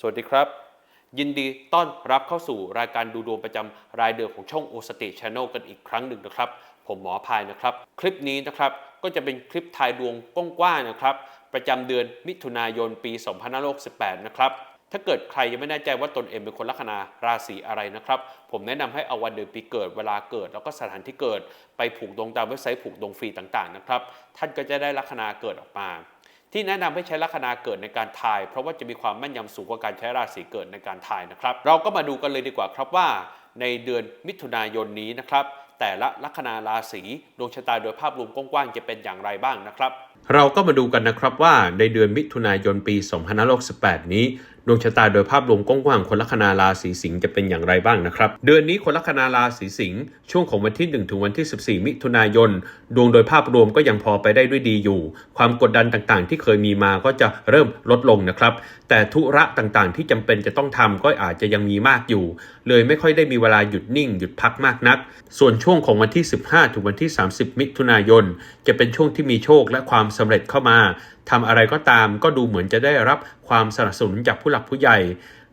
สวัสดีครับ ยินดีต้อนรับเข้าสู่รายการดูดวงประจำรายเดือนของช่องโอสติชานอลกันอีกครั้งหนึ่งนะครับ ผมหมอพายนะครับ คลิปนี้นะครับก็จะเป็นคลิปทายดวงกว้างๆนะครับ ประจำเดือนมิถุนายนปี 2568 นะครับถ้าเกิดใครยังไม่แน่ใจว่าตนเองเป็นคนลัคนาราศีอะไรนะครับ ผมแนะนำให้เอาวันเดือนปีเกิดเวลาเกิด แล้วก็สถานที่เกิดไปผูกดวงตามเว็บไซต์ผูกดวงฟรีต่างๆนะครับ ท่านก็จะได้ลัคนาเกิดออกมา ที่แนะนำให้ใช้ลัคนาเกิดในการทาย เพราะว่าจะมีความแม่นยำสูงกว่าการใช้ราศีเกิดในการทายนะครับ เราก็มาดูกันเลยดีกว่าครับว่า ในเดือนมิถุนายนนี้นะครับแต่ละลัคนาราศีดวงชะตาโดยภาพรวมกว้างๆจะเป็นอย่างไรบ้างนะครับ เราก็มาดูกันนะครับว่าในเดือนมิถุนายนปี 2568 นี้ ดวงชะตาโดยภาพรวมกว้างๆคนลัคนาราศีสิงห์จะเป็นอย่างไรบ้างนะครับ เดือนนี้คนลัคนาราศีสิงห์ช่วงของวันที่ 1 ถึงวันที่ 14 มิถุนายน ดวงโดยภาพรวมก็ยังพอไปได้ด้วยดีอยู่ ความกดดันต่างๆ ที่เคยมีมาก็จะเริ่มลดลงนะครับ แต่ธุระต่างๆ ที่จำเป็นจะต้องทำก็อาจจะยังมีมากอยู่ เลยไม่ค่อยได้มีเวลาหยุดนิ่งหยุดพักมากนัก ส่วนช่วงของวันที่ 15 ถึงวันที่ 30 มิถุนายน จะเป็นช่วงที่มีโชคและความสำเร็จเข้ามา ทำอะไรก็ตาม ก็ดูเหมือนจะได้รับความสนับสนุนจากผู้หลักผู้ใหญ่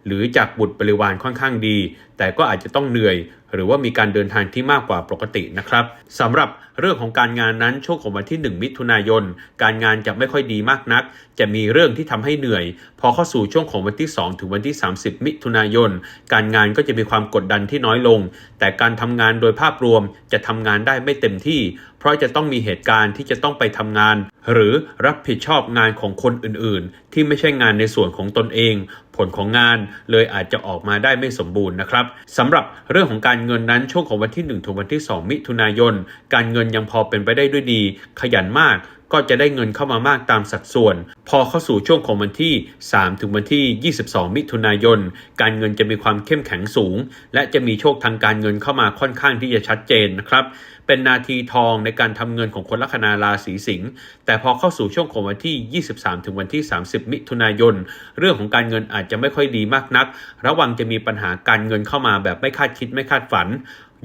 หรือจากบุตรบริวารค่อนข้างดีแต่ก็อาจจะต้องเหนื่อย หรือว่ามีการเดินทางที่มากกว่าปกตินะครับสำหรับเรื่องของการงานนั้นช่วงของวันที่ 1 มิถุนายน การงานจะไม่ค่อยดีมากนัก จะมีเรื่องที่ทำให้เหนื่อย พอเข้าสู่ช่วงของวันที่ 2 ถึงวันที่ 30 มิถุนายน การงานก็จะมีความกดดันที่น้อยลง แต่การทำงานโดยภาพรวมจะทำงานได้ไม่เต็มที่ เพราะจะต้องมีเหตุการณ์ที่จะต้องไปทำงาน หรือรับผิดชอบงานของคนอื่นๆ ที่ไม่ใช่งานในส่วนของตนเอง ผลของงานเลยอาจจะออกมาได้ไม่สมบูรณ์นะครับนะครับสำหรับเรื่องของการเงินนั้นช่วงของวันที่ 1 ถึงวันที่ 2 มิถุนายน การเงินยังพอเป็นไปได้ด้วยดี ขยันมาก ก็จะได้เงินเข้ามามากตามสัดส่วน พอเข้าสู่ช่วงของวันที่ 3 ถึงวันที่ 22 มิถุนายน การเงินจะมีความเข้มแข็งสูง และจะมีโชคทางการเงินเข้ามาค่อนข้างที่จะชัดเจนนะครับเป็นนาทีทองในการทำเงินของคนลัคนาราศีสิงห์แต่พอเข้าสู่ช่วงของวันที่ 23 ถึงวันที่ 30 มิถุนายน เรื่องของการเงินอาจจะไม่ค่อยดีมากนัก ระวังจะมีปัญหาการเงินเข้ามาแบบไม่คาดคิดไม่คาดฝัน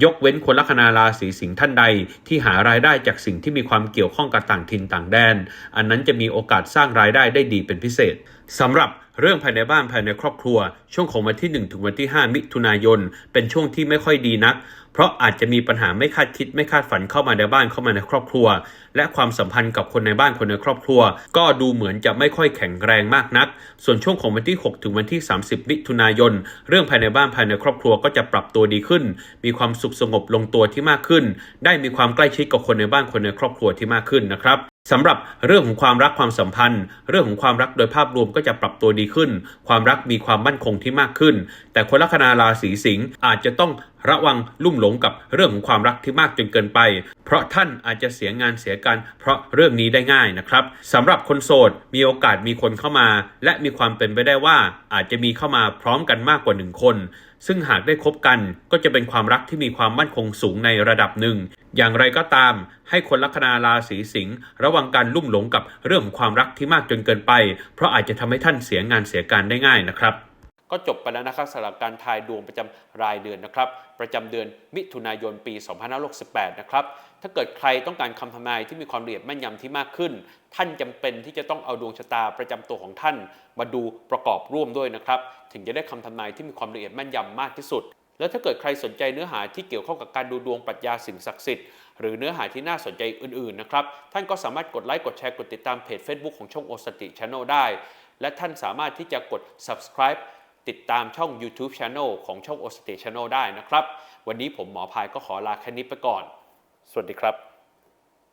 ยกเว้นคนลัคนาราศีสิงห์ท่านใด ที่หารายได้จากสิ่งที่มีความเกี่ยวข้องกับต่างถิ่นต่างแดน อันนั้นจะมีโอกาสสร้างรายได้ได้ดีเป็นพิเศษสำหรับเรื่องภายในบ้านภายในครอบครัว ช่วงของวันที่ 1 ถึงวันที่ 5 มิถุนายน เป็นช่วงที่ไม่ค่อยดีนัก เพราะอาจจะมีปัญหาไม่คาดคิดไม่คาดฝันเข้ามาในบ้านเข้ามาในครอบครัว และความสัมพันธ์กับคนในบ้านคนในครอบครัว ก็ดูเหมือนจะไม่ค่อยแข็งแรงมากนัก ส่วนช่วงของวันที่ 6 ถึงวันที่ 30 มิถุนายน เรื่องภายในบ้านภายในครอบครัวก็จะปรับตัวดีขึ้น มีความสุขสงบลงตัวที่มากขึ้น ได้มีความใกล้ชิดกับคนในบ้านคนในครอบครัวที่มากขึ้นนะครับ สำหรับเรื่องของความรักความสัมพันธ์ เรื่องของความรักโดยภาพรวมก็จะปรับตัวดีขึ้น ความรักมีความมั่นคงที่มากขึ้น แต่คนลัคนาราศีสิงห์อาจจะต้องระวังลุ่มหลงกับเรื่องของความรักที่มากจนเกินไป เพราะท่านอาจจะเสียงานเสียการเพราะเรื่องนี้ได้ง่ายนะครับสำหรับคนโสดมีโอกาสมีคนเข้ามา และมีความเป็นไปได้ว่าอาจจะมีเข้ามาพร้อมกันมากกว่าหนึ่งคน ซึ่งหากได้คบกันก็จะเป็นความรักที่มีความมั่นคงสูงในระดับหนึ่ง อย่างไรก็ตาม ให้คนลัคนาราศีสิงห์ระวังการลุ่มหลงกับเรื่องของความรักที่มากจนเกินไป เพราะอาจจะทำให้ท่านเสียงานเสียการได้ง่ายนะครับ ก็จบไปแล้วนะครับสำหรับการทายดวงประจำรายเดือนนะครับ ประจำเดือนมิถุนายนปี 2568 นะครับ ถ้าเกิดใครต้องการคำทำนายที่มีความละเอียดแม่นยำที่มากขึ้น ท่านจำเป็นที่จะต้องเอาดวงชะตาประจำตัวของท่าน มาดูประกอบร่วมด้วยนะครับ ถึงจะได้คำทำนายที่มีความละเอียดแม่นยำมากที่สุด แล้วถ้าเกิดใครสนใจเนื้อหาที่เกี่ยวข้องกับการดูดวงปรัชญาสิ่งศักดิ์สิทธิ์หรือเนื้อหาที่น่าสนใจอื่นๆนะครับท่านก็สามารถกดไลค์กดแชร์กดติดตามเพจ Facebook ของช่องโอสติช n นลได้ และท่านสามารถที่จะกด subscribe ติดตามช่อง YouTube Channel ของช่องโอสติช n นลได้นะครับ วันนี้ผมหมอพายก็ขอลาแค่นี้ไปก่อน สวัสดีครับ